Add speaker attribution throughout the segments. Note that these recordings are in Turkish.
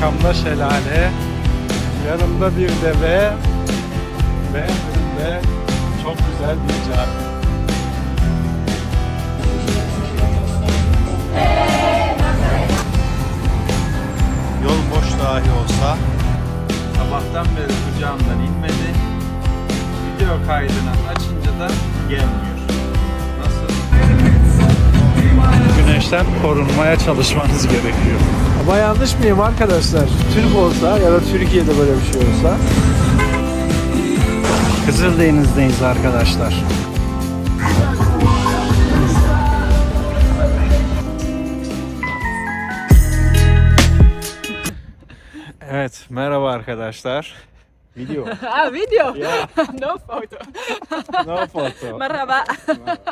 Speaker 1: Arkamda şelale, yanımda bir deve ve önümde çok güzel bir cami.
Speaker 2: Yol boş dahi olsa
Speaker 1: Sabahtan beri kucağımdan inmedi. Video kaydını açınca da gelmiyor. Güneşten korunmaya çalışmanız gerekiyor.
Speaker 3: Ama yanlış mıyım arkadaşlar? Türk olsa ya da Türkiye'de böyle bir şey olsa
Speaker 1: Kızıldeniz'deyiz arkadaşlar. Evet, merhaba arkadaşlar. Video.
Speaker 4: Ah, video?
Speaker 1: Yeah.
Speaker 4: no photo.
Speaker 1: No photo.
Speaker 4: Merhaba.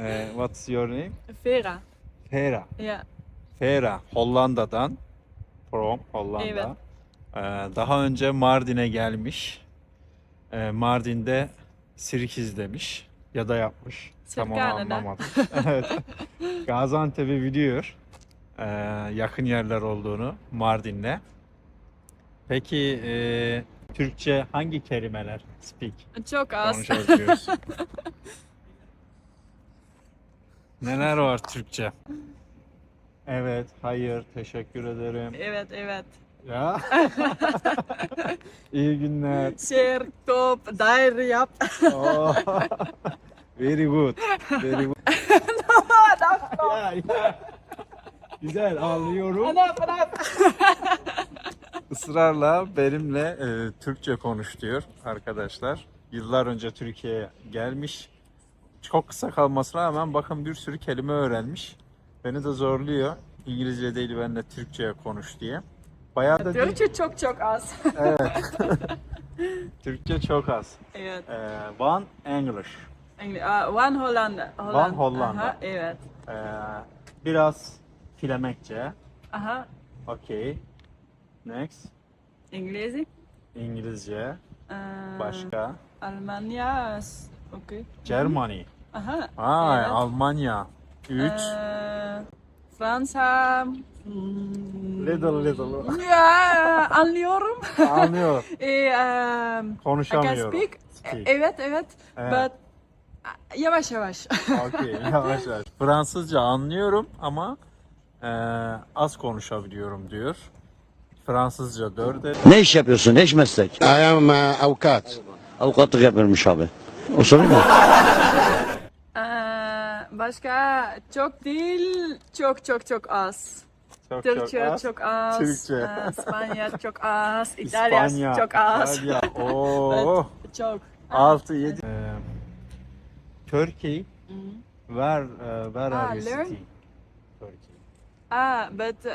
Speaker 1: Eh, what's your name?
Speaker 4: Vera.
Speaker 1: Fera.
Speaker 4: Ja.
Speaker 1: Fera, Hollanda'dan. From Hollanda.
Speaker 4: Evet.
Speaker 1: Eh, daha önce Mardin'e gelmiş. Eh, Mardin'de sirk izlemiş ya da yapmış. Tam onu anlamadım. evet. Gaziantep'i biliyor. Eh, yakın yerler olduğunu Mardin'le. Peki eh, Türkçe hangi kelimeler speak?
Speaker 4: Çok az.
Speaker 1: konuşabiliyorsun? Neler var Türkçe? Evet, hayır, teşekkür ederim.
Speaker 4: Evet, evet.
Speaker 1: Ya. İyi günler.
Speaker 4: Zeer top. Daar yap.
Speaker 1: Oh. Very good. Very good. ya, ya. Güzel anlıyorum.
Speaker 4: Ana, ana.
Speaker 1: Israrla benimle e, Türkçe konuş diyor arkadaşlar. Yıllar önce Türkiye'ye gelmiş. Çok kısa kalmasına rağmen bakın bir sürü kelime öğrenmiş. Beni de zorluyor. İngilizce değil benimle Türkçe konuş diye. Bayağı da dil-
Speaker 4: Türkçe çok çok az.
Speaker 1: Türkçe çok az.
Speaker 4: evet.
Speaker 1: E, one English.
Speaker 4: Engli- ah, one Hollanda. Holland.
Speaker 1: Hollanda.
Speaker 4: Aha, evet.
Speaker 1: E, biraz Flemekçe.
Speaker 4: Aha.
Speaker 1: Okay. Next.
Speaker 4: İngilizce.
Speaker 1: İngilizce.
Speaker 4: Ee,
Speaker 1: Başka.
Speaker 4: Almanya. Okay.
Speaker 1: Germany.
Speaker 4: Aha.
Speaker 1: Ay,
Speaker 4: evet.
Speaker 1: Almanya. 3.
Speaker 4: Ee, Fransa. hmm,
Speaker 1: Little little.
Speaker 4: Ya anlıyorum.
Speaker 1: Anlıyor.
Speaker 4: Eh, um, I can
Speaker 1: Konuşamıyorum.
Speaker 4: speak.
Speaker 1: Speak.
Speaker 4: Evet, evet.
Speaker 1: Evet.
Speaker 4: But yavaş yavaş.
Speaker 1: Okey, yavaş yavaş. Fransızca anlıyorum ama e, az konuşabiliyorum diyor. Fransızca dörde.
Speaker 5: Ne iş yapıyorsun? Ne iş meslek?
Speaker 6: I am uh, avukat.
Speaker 5: Avukatlık yapıyormuş abi. O sorun mu?
Speaker 4: Ee, başka çok değil, çok çok çok az.
Speaker 1: Çok
Speaker 4: Türkçe
Speaker 1: az.
Speaker 4: çok az.
Speaker 1: Türkçe.
Speaker 4: Ee, İspanya çok az. İtalya
Speaker 1: İspanya.
Speaker 4: çok az.
Speaker 1: İtalya. Oo.
Speaker 4: Evet, çok.
Speaker 1: 6 7. Turkey. Where uh, where
Speaker 4: Ah,
Speaker 1: are you
Speaker 4: learn.
Speaker 1: sitting? Turkey.
Speaker 4: Ah, but uh,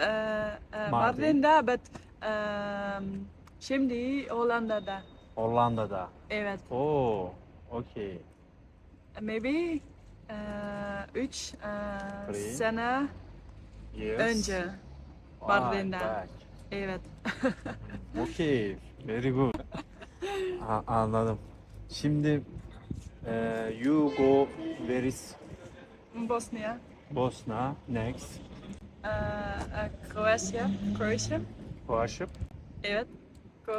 Speaker 4: uh,
Speaker 1: Mardin.
Speaker 4: Mardin'de, but um, şimdi Hollanda'da.
Speaker 1: Hollanda'da.
Speaker 4: Evet.
Speaker 1: Oo. Okay.
Speaker 4: Maybe uh, üç uh,
Speaker 1: Three.
Speaker 4: sene
Speaker 1: Yes.
Speaker 4: önce.
Speaker 1: Vay,
Speaker 4: Mardin'de. Evet.
Speaker 1: Okay, very good. A- anladım. Şimdi e, you go where is
Speaker 4: Bosnia.
Speaker 1: Bosna next?
Speaker 4: Uh, uh, Kroatia. Croatia.
Speaker 1: Kroatia.
Speaker 4: Evet. Ko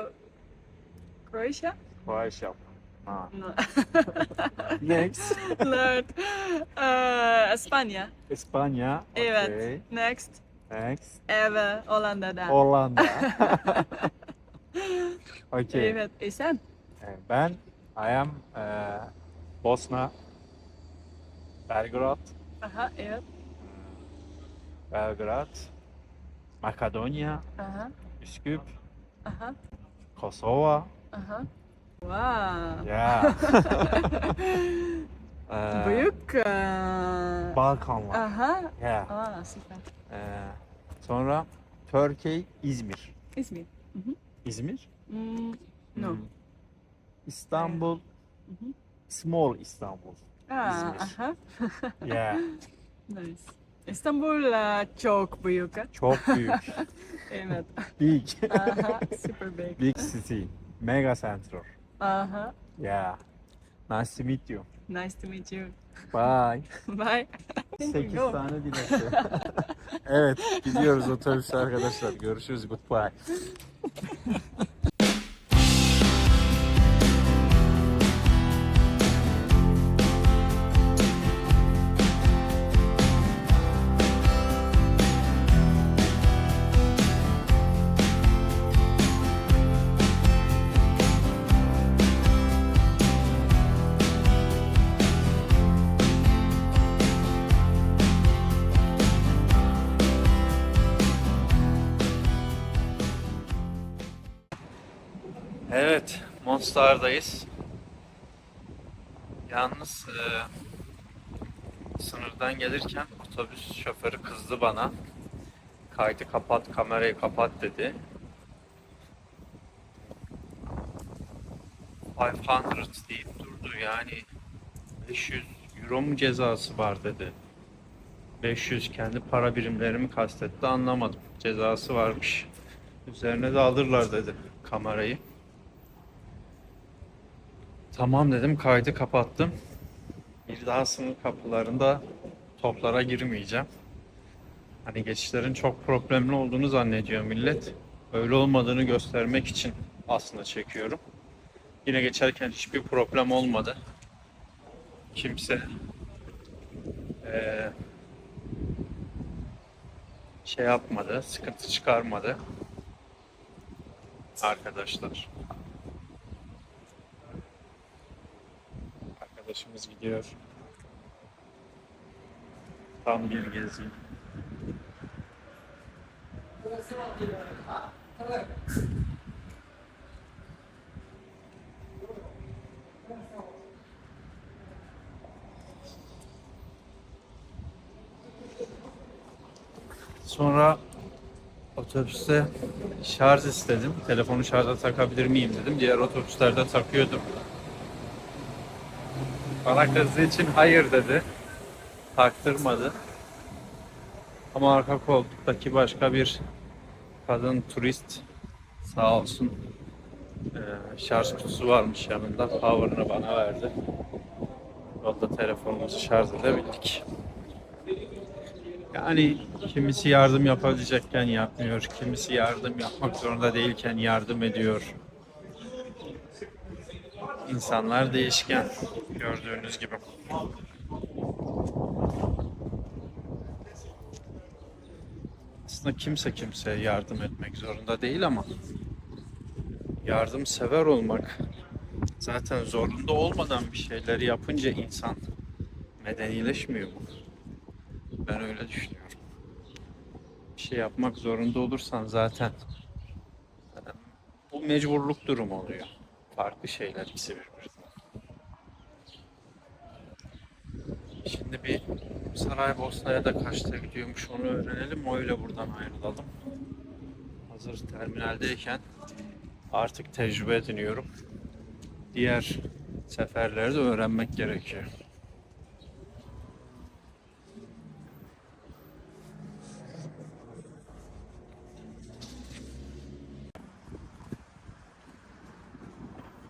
Speaker 4: Croatia?
Speaker 1: Kroatia. Ha.
Speaker 4: No.
Speaker 1: Next.
Speaker 4: Lord. Uh, Espanya.
Speaker 1: İspanya. Okay.
Speaker 4: Evet. Next.
Speaker 1: Next.
Speaker 4: Evet. Hollanda'da.
Speaker 1: Hollanda. okay.
Speaker 4: Evet. E sen?
Speaker 1: E, Ben I am e, Bosna. Belgrad.
Speaker 4: Aha. Evet.
Speaker 1: Belgrad. Makedonya.
Speaker 4: Aha.
Speaker 1: Üsküp.
Speaker 4: Aha.
Speaker 1: Kosova.
Speaker 4: Aha. Wow.
Speaker 1: Ya. Ee,
Speaker 4: Büyük. uh,
Speaker 1: Balkanlar.
Speaker 4: Aha.
Speaker 1: Ya.
Speaker 4: Aa, süper.
Speaker 1: Ee, sonra Turkey, İzmir.
Speaker 4: İzmir.
Speaker 1: İzmir?
Speaker 4: Mm, no.
Speaker 1: Hmm. İstanbul. Small İstanbul.
Speaker 4: Aa,
Speaker 1: İzmir.
Speaker 4: aha.
Speaker 1: Yeah.
Speaker 4: Nice. İstanbul çok büyük.
Speaker 1: Çok büyük.
Speaker 4: Evet.
Speaker 1: Big.
Speaker 4: Aha. Super big.
Speaker 1: Big city. Mega center.
Speaker 4: Aha.
Speaker 1: Yeah. Nice to meet you.
Speaker 4: Nice to meet you.
Speaker 1: Bye.
Speaker 4: Bye.
Speaker 1: 8 tane dilekçe. evet gidiyoruz otobüse arkadaşlar. Görüşürüz. Goodbye. Evet, Monstar'dayız. Yalnız e, sınırdan gelirken otobüs şoförü kızdı bana. Kaydı kapat, kamerayı kapat dedi. 500 deyip durdu yani 500 euro mu cezası var dedi. 500 kendi para birimlerimi kastetti anlamadım. Cezası varmış. Üzerine de alırlar dedi kamerayı. Tamam dedim kaydı kapattım. Bir daha sınır kapılarında toplara girmeyeceğim. Hani geçişlerin çok problemli olduğunu zannediyor millet. Öyle olmadığını göstermek için aslında çekiyorum. Yine geçerken hiçbir problem olmadı. Kimse eee, şey yapmadı, sıkıntı çıkarmadı. Arkadaşlar. Arkadaşımız gidiyor. Tam bir gezi. Sonra otobüste şarj istedim. Telefonu şarja takabilir miyim dedim. Diğer otobüslerde takıyordum. Bana kızdığı için hayır dedi. Taktırmadı. Ama arka koltuktaki başka bir kadın turist sağ olsun eee, şarj kutusu varmış yanında. Power'ını bana verdi. Yolda telefonumuzu şarj edebildik. Yani kimisi yardım yapabilecekken yapmıyor. Kimisi yardım yapmak zorunda değilken yardım ediyor. İnsanlar değişken gördüğünüz gibi. Aslında kimse kimseye yardım etmek zorunda değil ama yardımsever olmak zaten zorunda olmadan bir şeyleri yapınca insan medenileşmiyor mu? Ben öyle düşünüyorum. Bir şey yapmak zorunda olursan zaten e, bu mecburluk durumu oluyor. Farklı şeyler ikisi birbirinden. Şimdi bir Saraybosna'ya da kaçta gidiyormuş onu öğrenelim. Öyle buradan ayrılalım. Hazır terminaldeyken artık tecrübe ediniyorum. Diğer seferleri de öğrenmek gerekiyor.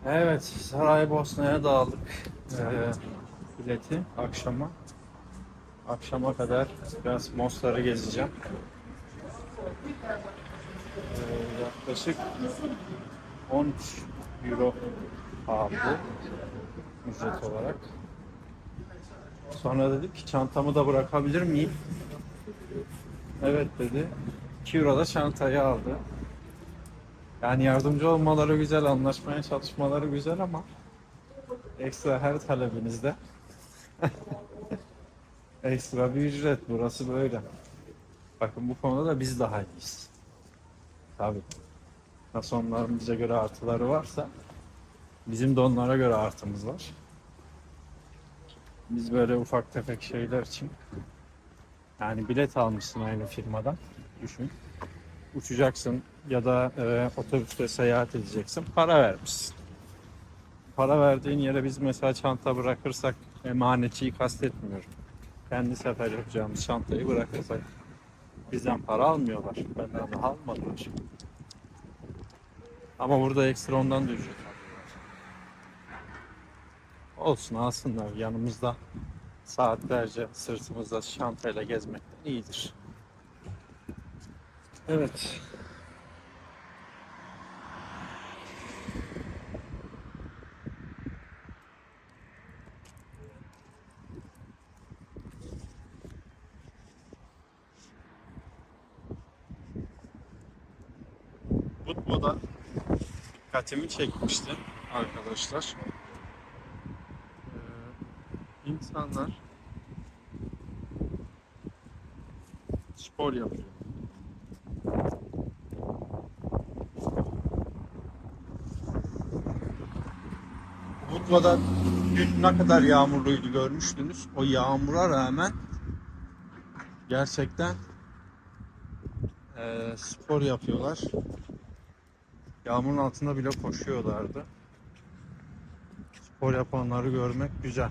Speaker 1: Evet, Saraybosna'ya dağıldık. Ee, bileti akşama. Akşama kadar biraz Mostar'ı gezeceğim. Ee, yaklaşık 13 euro aldı ücret olarak. Sonra dedik ki çantamı da bırakabilir miyim? Evet dedi. 2 euro da çantayı aldı. Yani yardımcı olmaları güzel, anlaşmaya çalışmaları güzel ama ekstra her talebinizde ekstra bir ücret. Burası böyle. Bakın bu konuda da biz daha iyiyiz. Tabii. Nasıl onların bize göre artıları varsa bizim de onlara göre artımız var. Biz böyle ufak tefek şeyler için yani bilet almışsın aynı firmadan düşün uçacaksın ya da e, otobüste seyahat edeceksin. Para vermişsin. Para verdiğin yere biz mesela çanta bırakırsak emanetçiyi kastetmiyorum. Kendi sefer yapacağımız çantayı bırakırsak bizden para almıyorlar. Benden daha almadılar. Ama burada ekstra ondan da ücret. Olsun alsınlar yanımızda saatlerce sırtımızda çantayla gezmekten iyidir.
Speaker 3: Evet.
Speaker 1: Futbolda dikkatimi çekmişti arkadaşlar. Ee, insanlar spor yapıyor. Budva'da dün ne kadar yağmurluydu görmüştünüz. O yağmura rağmen gerçekten eee, spor yapıyorlar. Yağmurun altında bile koşuyorlardı. Spor yapanları görmek güzel.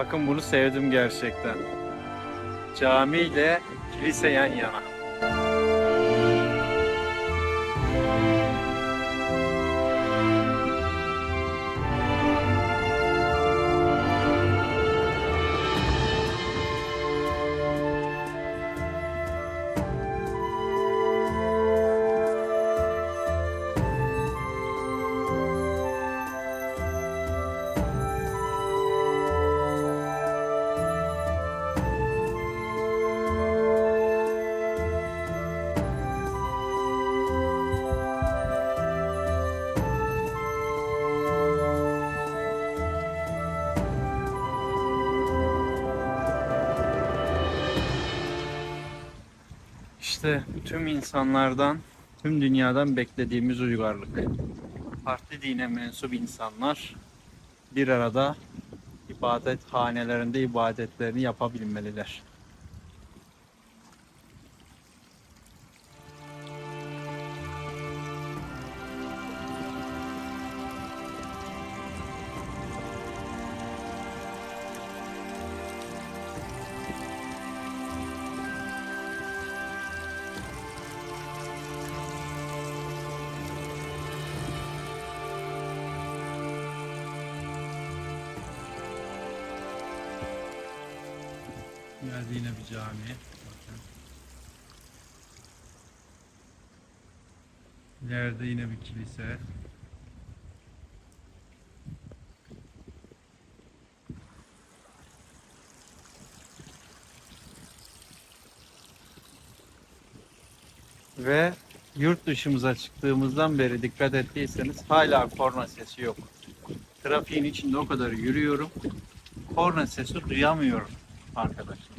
Speaker 1: Bakın bunu sevdim gerçekten. Cami ile kilise yan yana. İşte tüm insanlardan, tüm dünyadan beklediğimiz uygarlık. Farklı dine mensup insanlar bir arada ibadet hanelerinde ibadetlerini yapabilmeliler. Geldi yine bir cami. Bakın. İleride yine bir kilise. Ve yurt dışımıza çıktığımızdan beri dikkat ettiyseniz hala korna sesi yok. Trafiğin içinde o kadar yürüyorum. Korna sesi duyamıyorum arkadaşlar.